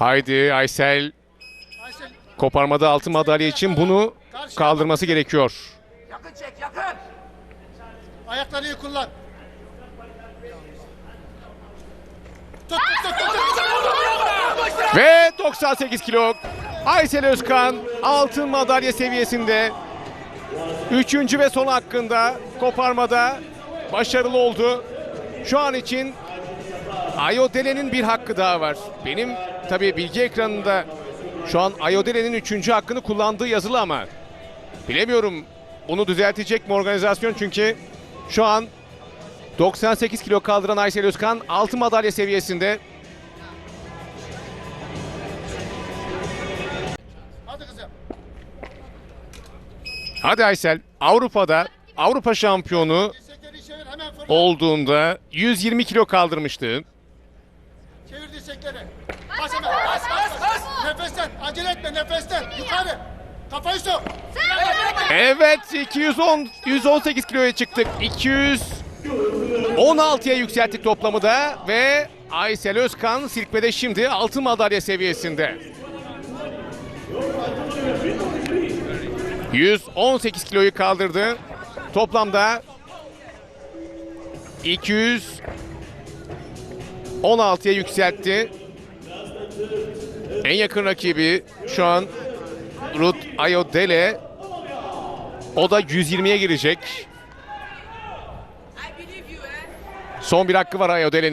Haydi Aysel koparmada altın madalya için bunu kaldırması gerekiyor. Yakın çek yakın. ayaklarını iyi kullan. Tut tut tut tut. tut. Ve 98 kilo Aysel Özkan altın madalya seviyesinde. Üçüncü ve son hakkında koparmada başarılı oldu. Şu an için Ayodele'nin bir hakkı daha var. Benim tabii bilgi ekranında şu an Ayodele'nin üçüncü hakkını kullandığı yazılı ama bilemiyorum onu düzeltecek mi organizasyon çünkü şu an 98 kilo kaldıran Aysel Özkan altın madalya seviyesinde. Hadi kızım. Hadi Aysel Avrupa'da Avrupa şampiyonu olduğunda 120 kilo kaldırmıştı. Çevir dirsekleri. Bas hemen. Bas bas bas. Nefesten. Acele etme nefesten. Yukarı. Kafayı sok. Evet 210 118 kiloya çıktık. 216'ya yükselttik toplamı da ve Aysel Özkan silkmede şimdi altın madalya seviyesinde. 118 kiloyu kaldırdı. Toplamda 216'ya yükseltti. En yakın rakibi şu an Ruth Ayodele. O da 120'ye girecek. Son bir hakkı var Ayodele'nin.